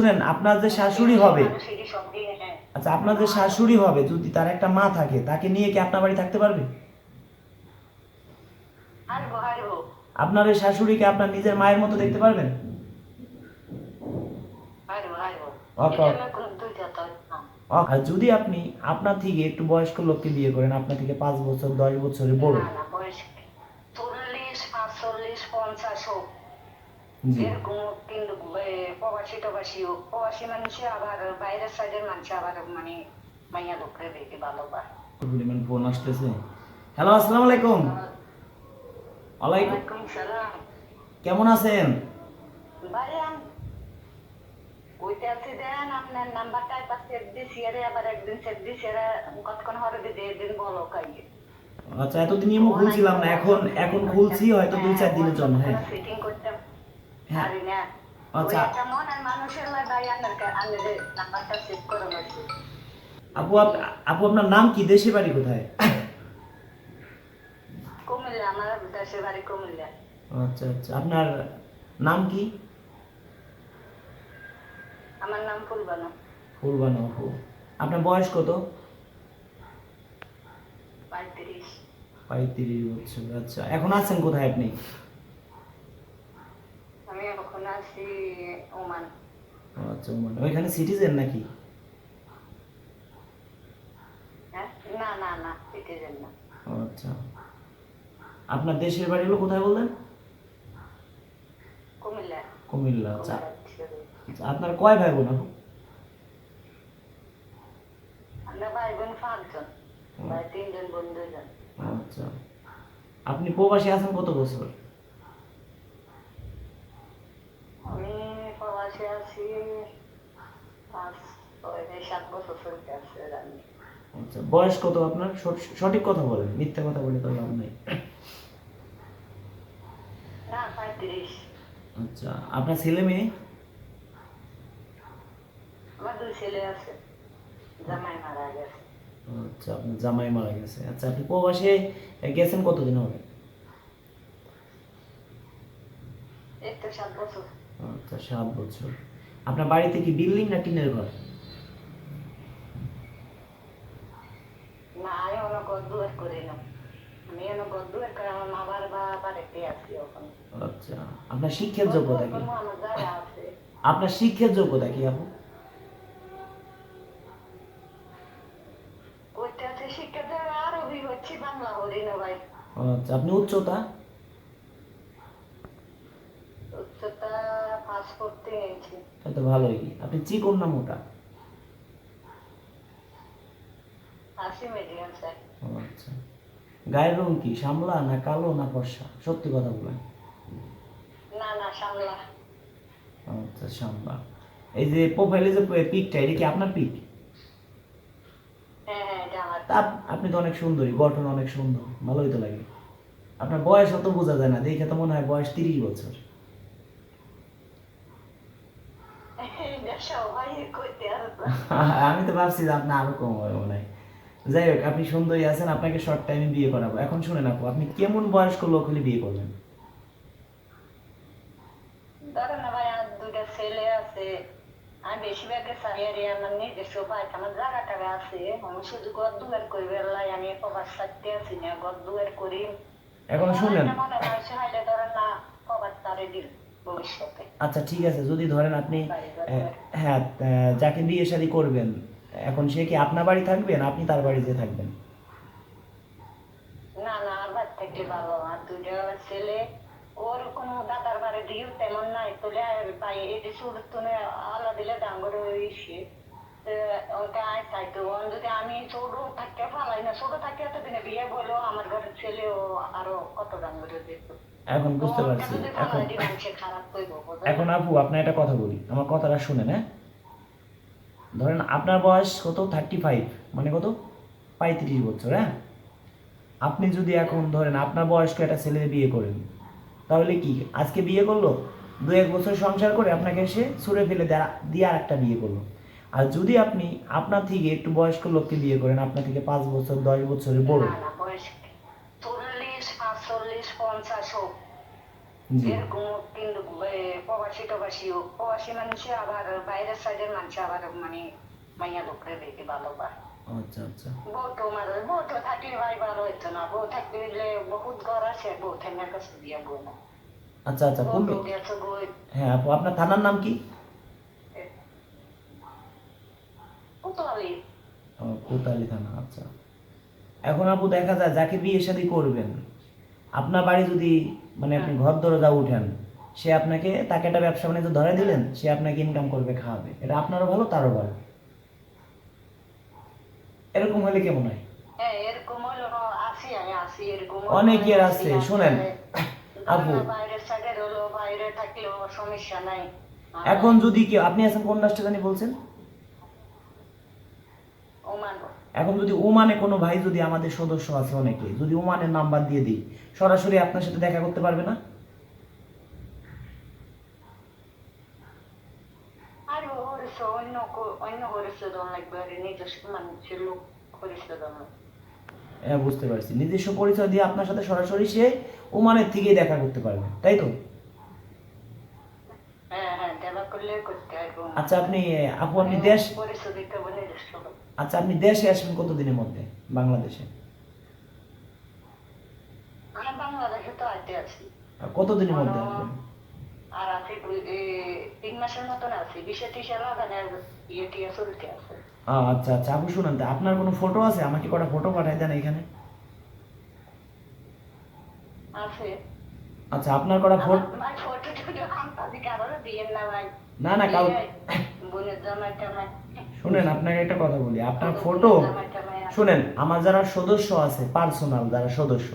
শুনেন আপনার যে শাশুড়ি হবে হ্যাঁ। আচ্ছা আপনার যে শাশুড়ি হবে যদি তার একটা মা থাকে তাকে নিয়ে কি আপনার বাড়ি থাকতে পারবে। আপনার এই শাশুড়িকে আপনার নিজের মায়ের মতো দেখতে পারবেন। আর যদি আপনি আপনার থেকে একটু বয়স্ক লোককে বিয়ে করেন আপনার থেকে পাঁচ বছর দশ বছরের বড় চল্লিশ, পাঁচচল্লিশ, পঞ্চাশ হোক। জি। এরকম কিন্তু প্রবাসী টবাসী প্রবাসী মানুষে আবার বাইরের সাইডের মানুষ আবার মানে মাইয়া লোকরে বেশি ভালো পায় ফোন আসতেছে? হ্যালো আসসালামু আলাইকুম। ওয়ালাইকুম। ওয়ালাইকুম সালাম। কেমন আছেন? ভাই ওইটা আছে দেন আপনার নাম্বারটা একবার সেভ দিছি আরে আবার একদিন সেভ দিছি আরে কতক্ষণ হরে দিদি একদিন বলো কাইয়ে। আচ্ছা এতদিন খুলছিলাম না এখন এখন খুলছি হয়তো দুই চার দিনের জন্য হ্যাঁ। আপু আপু আপনার নাম কি? দেশে বাড়ি কোথায়? কুমিল্লা আমার দেশের বাড়ি কুমিল্লা। আচ্ছা আচ্ছা। আপনার নাম কি? আমার নাম ফুলবানো। ফুলবানো আপু। আপনার বয়স কত? পঁয়ত্রিশ। পঁয়ত্রিশ বছর। আচ্ছা। এখন আছেন কোথায় আপনি? ওমান। আচ্ছা মানে ওইখানে সিটিজেন নাকি? হ্যাঁ? না না না সিটিজেন না। আচ্ছা। আপনার দেশের বাড়ি হলো কোথায় বললেন? কুমিল্লা। কুমিল্লা আচ্ছা। আচ্ছা, আপনার কয় ভাই বোন আমরা ভাই বোন পাঁচজন ভাই তিনজন বোন দুজন। আচ্ছা। আপনি প্রবাসী আছেন কত বছর আমি প্রবাসে আছি পাঁচ সাত বছর চলতে আসছে আমি আচ্ছা বয়স কত আপনার সঠিক কথা বলেন মিথ্যা কথা বলে তো লাভ নেই না পঁয়ত্রিশ আচ্ছা আপনার ছেলে মেয়ে আমার দুই ছেলে আছে জামাই মারা গেছে আচ্ছা আপনার জামাই মারা গেছে আচ্ছা আপনি প্রবাসে গেছেন কতদিন হবে সাত বছর আচ্ছা সাত বছর। আপনার বাড়িতে কি বিল্ডিং না টিনের ঘর? না আমি অনেক গদ্দুয়ার করি না আমি অনেক গদ্দুয়ার করে আমার মা বাবার বাড়িতে আছি ওখানে আচ্ছা আপনার শিক্ষার যোগ্যতা কি? আপনার শিক্ষার যোগ্যতা কি আপু? আরবি হচ্ছে বাংলা হরি না ভাই। আচ্ছা আপনি উচ্চতা? ইঞ্চি তাহলে তো ভালোই। আপনি চিকন না মোটা? আচ্ছা। গায়ের রং কি শ্যামলা না কালো না ফর্সা? সত্যি কথা বলেন। না না সামলা আচ্ছা শ্যামলা। এই যে প্রোফাইলে যে পিকটা এটা কি আপনার পিক? হ্যাঁ হ্যাঁ আপনি তো অনেক সুন্দরী গঠন অনেক সুন্দর ভালোই তো লাগে। আপনার বয়স অত বোঝা যায় না দেখে তো মনে হয় বয়স তিরিশ বছর এটা সবাই করতে আসবে আমি তো ভাবছি যে আপনার আরও কম হবে মনে হয়। যাই হোক আপনি সুন্দরী আছেন আপনাকে শর্ট টাইমে বিয়ে করাবো। এখন শুনেন আপু আপনি কেমন বয়স্ক লোক হলে বিয়ে করবেন? ছেলে আছে আমি বেশিরভাগের আমার নিজস্ব বাড়িতে আমার জায়গা টাকা আছে আমি শুধু গদ দুয়ার করি বেলায় আমি কবার আছি না গদ দুয়ার করি। এখন শুনেন। মনে হাইলে ধরেন না কবার তারে দিল। ভবিষ্যতে আচ্ছা ঠিক আছে যদি ধরেন আপনি হ্যাঁ যাকে বিয়ে শাড়ি করবেন এখন সে কি আপনার বাড়ি থাকবেন আপনি তার বাড়িতে থাকবেন? না না আমার থেকে ভালো। আর দুইটা ছেলে ওর কোনো দাদার বাড়ি দিও তেমন নাই তোলে ভাই এটি সুরত তুলে আলাদা দিলে ডাঙ্গর ইসে ওটা আয় চাইতো যদি আমি ছোট থাকতে পালাই না ছোট থাকতে এতদিনে বিয়ে বলো আমার ঘরের ছেলে ও আরও কত ডাঙ্গর দিত এখন বুঝতে পারছি এখন? এখন আপু আপনার একটা কথা বলি আমার কথাটা শুনেন হ্যাঁ? ধরেন আপনার বয়স কত? থার্টি ফাইভ মানে কত? পঁয়ত্রিশ বছর হ্যাঁ? আপনি যদি এখন ধরেন আপনার বয়স্ক একটা ছেলে বিয়ে করেন তাহলে কি আজকে বিয়ে করল? দু এক বছর সংসার করে আপনাকে সে ছুঁড়ে ফেলে দেয়া দিয়ে আর একটা বিয়ে করল। আর যদি আপনি আপনার থেকে একটু বয়স্ক লোককে বিয়ে করেন আপনার থেকে পাঁচ বছর দশ বছরের বড়। না না বয়স চল্লিশ পাঁচচল্লিশ পঞ্চাশ হোক। জি। এরকম কিন্তু প্রবাসী টবাসী প্রবাসী মানুষে আবার বাইরের সাইডের মানুষ আবার মানে মাইয়া লোকরে দেখে ভালো পায় আচ্ছা আচ্ছা। বউ তো বউ তো থাকলে ভাই ভালো হইতো না। বউ থাকলে বহুত ঘর আছে বউ থাকার কাছে দিয়া বউ আচ্ছা আচ্ছা কোন হ্যাঁ আপু আপনার থানার নাম কি কোথায় ও, কোতালি থানা আচ্ছা। এখন আপু দেখা যায় যাকে বিয়ে শাদী করবেন আপনার বাড়ি যদি মানে আপনি ঘর দরজা উঠেন সে আপনাকে তাকে একটা ব্যবসা বাণিজ্য ধরে দিলেন সে আপনাকে ইনকাম করবে খাওয়াবে। এটা আপনারও ভালো তারও ভালো। এরকম হলে কেমন হয়? হ্যাঁ অনেকের আছে, শোনেন, আপু। এখন যদি কেউ আপনি আছেন কোন রাষ্ট্রে জানি বলছেন? এখন যদি ওমানে কোনো ভাই যদি আমাদের সদস্য আছে অনেকে যদি ওমানের নাম্বার দিয়ে দিই সরাসরি আপনার সাথে দেখা করতে পারবে না? দন হ্যাঁ বুঝতে পারছি। নিজস্ব পরিচয় দিয়ে আপনার সাথে সরাসরি সে ওমানের থেকেই দেখা করতে পারবে তাই তো হ্যাঁ হ্যাঁ দেখা করলে করতে পারব আচ্ছা আপনি আপু আপনি দেশ। আচ্ছা আপনি দেশে আসবেন কতদিনের মধ্যে? বাংলাদেশে? কতদিনের মধ্যে আসবেন? আর আছি তিন মাসের মতন আছি। বিশে টিশে লাগানোর ইয়ে টিয়ে চলতে আছে। আচ্ছা আচ্ছা আপু শুনেন তো আপনার কোনো ফটো আছে? আমাকে কটা ফটো পাঠাই দেন এখানে। আছে। আচ্ছা আপনার কটা ফটো ফটো টুটো আমি দিয়েন না ভাই। না না কাউ শুনেন আপনাকে একটা কথা বলি। আপনার ফটো। শুনেন আমার যারা সদস্য আছে পার্সোনাল যারা সদস্য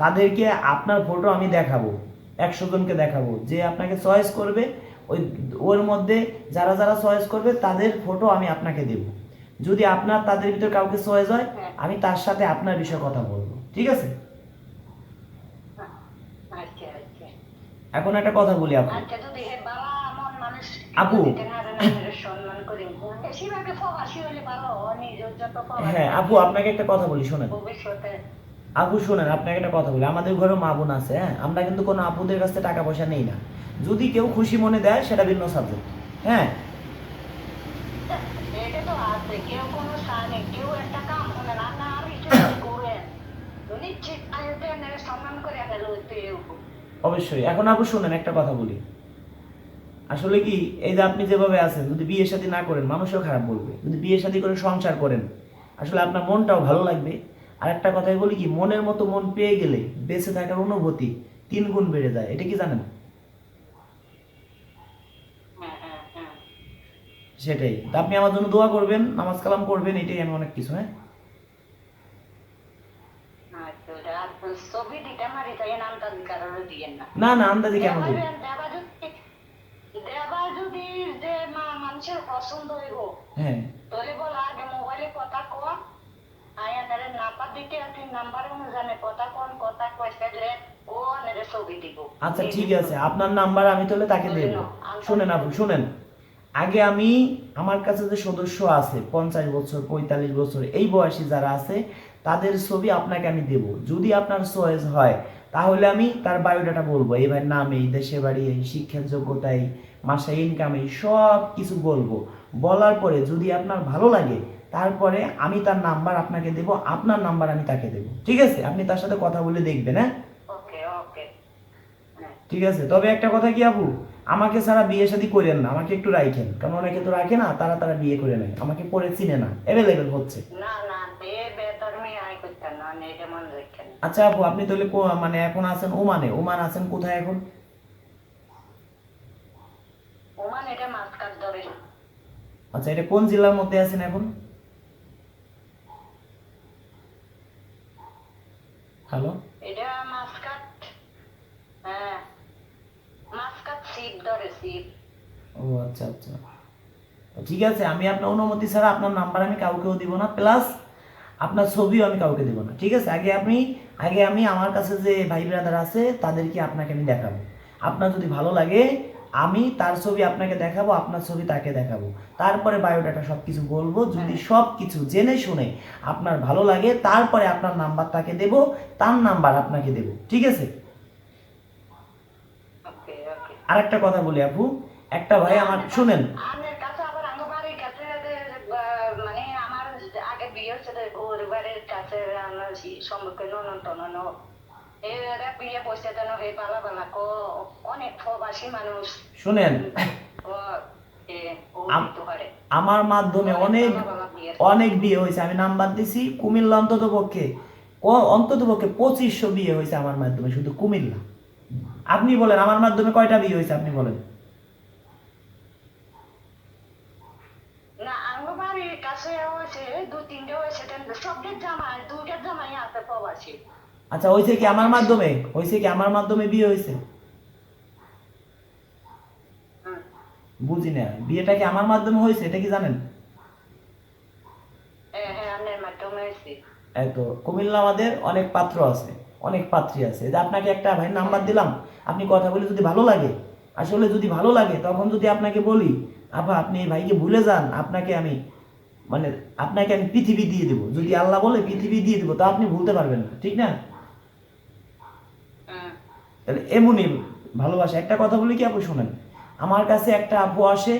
তাদেরকে আপনার ফটো আমি দেখাবো একশো জনকে দেখাবো। যে আপনাকে চয়েস করবে ওই ওর মধ্যে যারা যারা চয়েস করবে তাদের ফটো আমি আপনাকে দেব। যদি আপনার তাদের ভিতর কাউকে চয়েস হয় আমি তার সাথে আপনার বিষয়ে কথা বলব। ঠিক আছে? আচ্ছা আচ্ছা। এখন একটা কথা বলি আপু আচ্ছা যদি হে বাবা এমন মানুষ আপু। হ্যাঁ আপু আপনাকে একটা কথা বলি, শোনেন। আপু শোনেন, আপনাকে একটা কথা বলি। আমাদের ঘরেও মা বোন আছে হ্যাঁ? আমরা কিন্তু কোনো আপুদের টাকা পয়সা নেই না। যদি কেউ খুশি মনে দেয়, সেটা ভিন্ন সাবজেক্ট হ্যাঁ? অবশ্যই। এখন আপু শোনেন, একটা কথা বলি। আসলে কি এই যে আপনি যেভাবে আছেন যদি বিয়ে শাদী না করেন মানুষও খারাপ বলবে। যদি বিয়ে শাদী করে সংসার করেন আসলে আপনার মনটাও ভালো লাগবে। আর একটা কথাই বলি কি মনের মতো মন পেয়ে গেলে বেঁচে থাকার অনুভূতি তিন গুণ বেড়ে যায়। এটা কি জানেন? হ্যাঁ হ্যাঁ হ্যাঁ। সেটাই। আপনি আমার জন্য দোয়া করবেন নামাজ কালাম করবেন এটাই আমি অনেক কিছু হ্যাঁ? আচ্ছা না? না। আন্দাজে কেন দেব দেবা দেবা যদি দেবা যে মানুষের পছন্দ হইব হ্যাঁ। তোরে বল আগে মোবাইলে কথা কন। আয়া তারে নাম্বার দিতে আছে নাম্বার অনুযায়ী কথা কন কথা কইতে গেলে ও নেরে ছবি দিব। আচ্ছা ঠিক আছে। আপনার নাম্বার আমি তাহলে তাকে দেব। শুনেন আপু শুনেন। আগে আমি আমার কাছে যে সদস্য আছে পঞ্চাশ বছর পঁয়তাল্লিশ বছর এই বয়সী যারা আছে তাদের ছবি আপনাকে আমি দেব। যদি আপনার চয়েস হয় তাহলে আমি তার বায়োডাটা বলব। এই ভাই নাম এই দেশে বাড়ি এই শিক্ষার যোগ্যতা এই মাসে ইনকাম এই সব কিছু বলব। বলার পরে যদি আপনার ভালো লাগে তারপরে আমি তার নাম্বার আপনাকে দেব আপনার নাম্বার আমি তাকে দেব। ঠিক আছে? আপনি তার সাথে কথা বলে দেখবেন হ্যাঁ? হ্যাঁ। ঠিক আছে? তবে একটা কথা কি আপু? আমাকে ছাড়া বিয়ে শাদী করেন না আমাকে একটু রাখেন। কারণ অনেকে তো রাখে না তারা তারা বিয়ে করে নেয়। আমাকে পরে চিনে না। অ্যাভেলেবেল হচ্ছে। না না আচ্ছা আপু আপনি তাহলে মানে এখন আছেন ওমানে। ওমান আছেন কোথায় এখন? ওমান এটা আচ্ছা এটা কোন জেলার মধ্যে আছেন এখন? হ্যালো? এটা হ্যাঁ। মাছ কাট সিপ ধরে সিপ ও আচ্ছা আচ্ছা। ঠিক আছে আমি আপনার অনুমতি ছাড়া আপনার নাম্বার আমি কাউকেও দিব না। প্লাস আপনার ছবিও আমি কাউকে দেবো না। ঠিক আছে? আগে আপনি আগে আমি আমার কাছে যে ভাই ব্রাদার আছে তাদেরকে আপনাকে আমি দেখাবো। আপনার যদি ভালো লাগে আমি তার ছবি আপনাকে দেখাবো আপনার ছবি তাকে দেখাবো। তারপরে বায়োডাটা সব কিছু বলব যদি সব কিছু জেনে শুনে আপনার ভালো লাগে তারপরে আপনার নাম্বার তাকে দেব তার নাম্বার আপনাকে দেব। ঠিক আছে? আর একটা কথা বলি আপু। একটা ভাই আমার শুনেন। দিতে পারে আমার মাধ্যমে অনেক অনেক বিয়ে হয়েছে। আমি নাম্বার দিছি, কুমিল্লা অন্তত পক্ষে অন্তত পক্ষে পঁচিশশো বিয়ে হয়েছে আমার মাধ্যমে, শুধু কুমিল্লা। আপনি বলেন, আমার মাধ্যমে কয়টা বিয়ে হয়েছে, আপনি বলেন না আমার বাড়ির হয়েছে দু তিনটে হয়েছে কিন্তু সবদের দুইটার জামাই আছে। প্রবাসী আচ্ছা হয়েছে কি আমার মাধ্যমে? হয়েছে কি আমার মাধ্যমে বিয়ে হয়েছে? বুঝি না। বিয়েটা কি আমার মাধ্যমে হয়েছে? এটা কি জানেন? হ্যাঁ হ্যাঁ তো কুমিল্লা আমাদের অনেক পাত্র আছে অনেক পাত্রী আছে। যে আপনাকে একটা ভাই নাম্বার দিলাম আপনি কথা বলে যদি ভালো লাগে আসলে যদি ভালো লাগে তখন যদি আপনাকে বলি আপা আপনি এই ভাইকে ভুলে যান আপনাকে আমি মানে আপনাকে আমি পৃথিবী দিয়ে দেবো। যদি আল্লাহ বলে পৃথিবী দিয়ে দেবো তা আপনি ভুলতে পারবেন না। ঠিক না? তাহলে এমনই ভালোবাসা। একটা কথা বলি কি আপু শোনেন। আমার কাছে একটা আপু আসে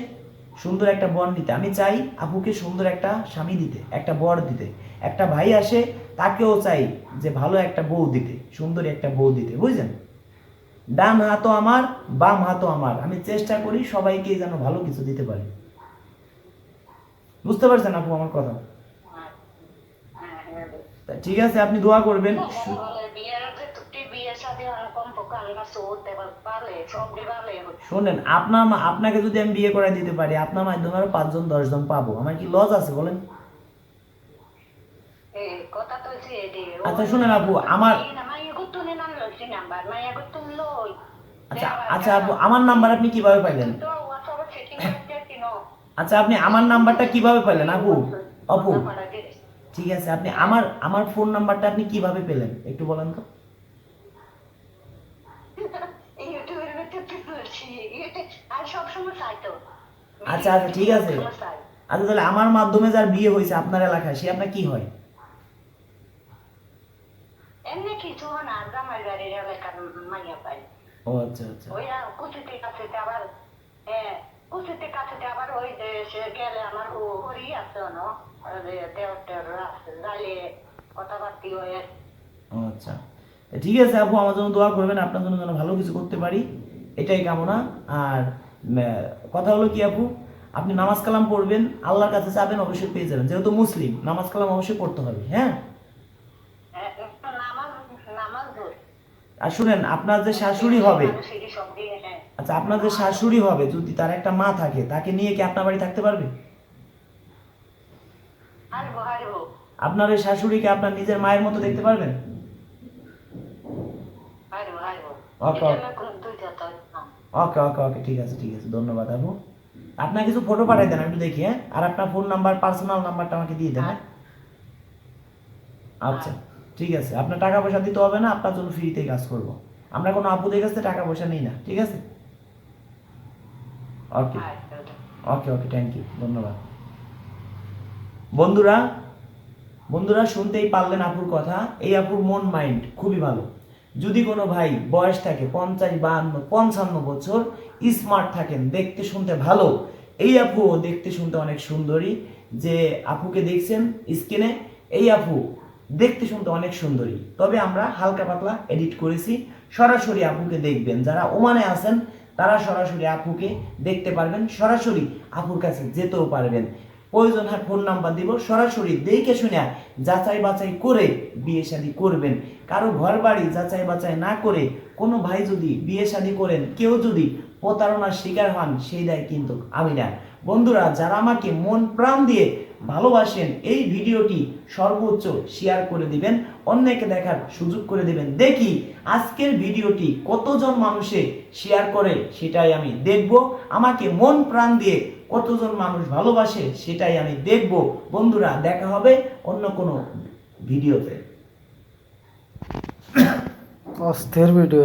সুন্দর একটা বর নিতে। আমি চাই আপুকে সুন্দর একটা স্বামী দিতে একটা বর দিতে। একটা ভাই আসে তাকেও চাই যে ভালো একটা বউ দিতে সুন্দর একটা বউ দিতে। বুঝলেন? ডান হাতও আমার বাম হাতও আমার। আমি চেষ্টা করি সবাইকে যেন ভালো কিছু দিতে পারি। বুঝতে পারছেন আপু আমার কথা? ঠিক আছে আপনি দোয়া করবেন। শোনেন আপনার আপনাকে যদি আমি বিয়ে করে দিতে পারি আপনার মাধ্যমে আরও পাঁচজন দশজন পাবো। আমার কি লজ আছে বলেন? আচ্ছা, শুনেন আপু, আমার- আচ্ছা আচ্ছা আপু আমার নাম্বার আপনি কীভাবে পাইলেন তো হোয়াটসঅ্যাপে সেটিং করতে কিনো আচ্ছা আপনি আমার নাম্বারটা কীভাবে পেলেন আপু? আপু ঠিক আছে আপনি আমার আমার ফোন নাম্বারটা আপনি কীভাবে পেলেন একটু বলেন তো। আচ্ছা, আচ্ছা, ঠিক আছে। আচ্ছা তাহলে আমার মাধ্যমে যার বিয়ে হয়েছে আপনার এলাকায় সে আপনার কি হয়? এমনি কিছু না জামাই বাড়ির এলাকার মাইয়া পাই ও আচ্ছা আচ্ছা। ওই আর কাছে আবার হ্যাঁ কুচিতে কাছে আবার ওই যে সে গেলে আমার হরি আছে না? হয়ে। আচ্ছা। ঠিক আছে আপু আমার জন্য দোয়া করবেন আপনার জন্য যেন ভালো কিছু করতে পারি এটাই কামনা। আর কথা হলো কি আপু আপনি নামাজ কালাম পড়বেন আল্লাহর কাছে চাবেন অবশ্যই পেয়ে যাবেন। যেহেতু মুসলিম নামাজ কালাম অবশ্যই পড়তে হবে হ্যাঁ, নামাজ নামাজ ধর আর শুনেন আপনার যে শাশুড়ি হবে আচ্ছা আপনার যে শাশুড়ি হবে যদি তার একটা মা থাকে তাকে নিয়ে কি আপনার বাড়ি থাকতে পারবে? আপনার ওই শাশুড়িকে আপনার নিজের মায়ের মতো দেখতে পারবেন? ওকে, ওকে। ওকে ওকে ঠিক আছে ঠিক আছে ধন্যবাদ আপু। আপনার কিছু ফটো পাঠাই দেন একটু দেখি হ্যাঁ? আর আপনার ফোন নাম্বার পার্সোনাল নাম্বারটা আমাকে দিয়ে দেন হ্যাঁ? আচ্ছা। ঠিক আছে আপনার টাকা পয়সা দিতে হবে না আপনার জন্য ফ্রিতেই কাজ করব। আমরা কোনো আপুদের কাছে টাকা পয়সা নিই না ঠিক আছে? ওকে। ওকে ওকে থ্যাংক ইউ ধন্যবাদ। বন্ধুরা বন্ধুরা শুনতেই পারলেন আপুর কথা এই আপুর মন মাইন্ড খুবই ভালো। যদি কোনো ভাই বয়স থাকে পঞ্চাশ বাহান্ন পঞ্চান্ন বছর স্মার্ট থাকেন দেখতে শুনতে ভালো। এই আপু দেখতে শুনতে অনেক সুন্দরী যে আপুকে দেখছেন স্ক্রিনে এই আপু দেখতে শুনতে অনেক সুন্দরী। তবে আমরা হালকা পাতলা এডিট করেছি। সরাসরি আপুকে দেখবেন। যারা ওমানে আছেন, তারা সরাসরি আপুকে দেখতে পারবেন। সরাসরি আপুর কাছে যেতেও পারবেন। প্রয়োজন হয় ফোন নাম্বার দিব। সরাসরি দেখে শুনে যাচাই বাছাই করে বিয়ে শাদী করবেন। কারও ঘর বাড়ি যাচাই বাছাই না করে কোনো ভাই যদি বিয়ে শাদী করেন, কেউ যদি প্রতারণার শিকার হন, সেই দায় কিন্তু আমি না। বন্ধুরা, যারা আমাকে মন প্রাণ দিয়ে ভালোবাসেন, এই ভিডিওটি সর্বোচ্চ শেয়ার করে দিবেন, অন্যকে দেখার সুযোগ করে দিবেন। দেখি আজকের ভিডিওটি কতজন মানুষে শেয়ার করে, সেটাই আমি দেখব। আমাকে মন প্রাণ দিয়ে কতজন মানুষ ভালোবাসে, সেটাই আমি দেখব। বন্ধুরা, দেখা হবে অন্য কোনো ভিডিওতে। অস্থির ভিডিও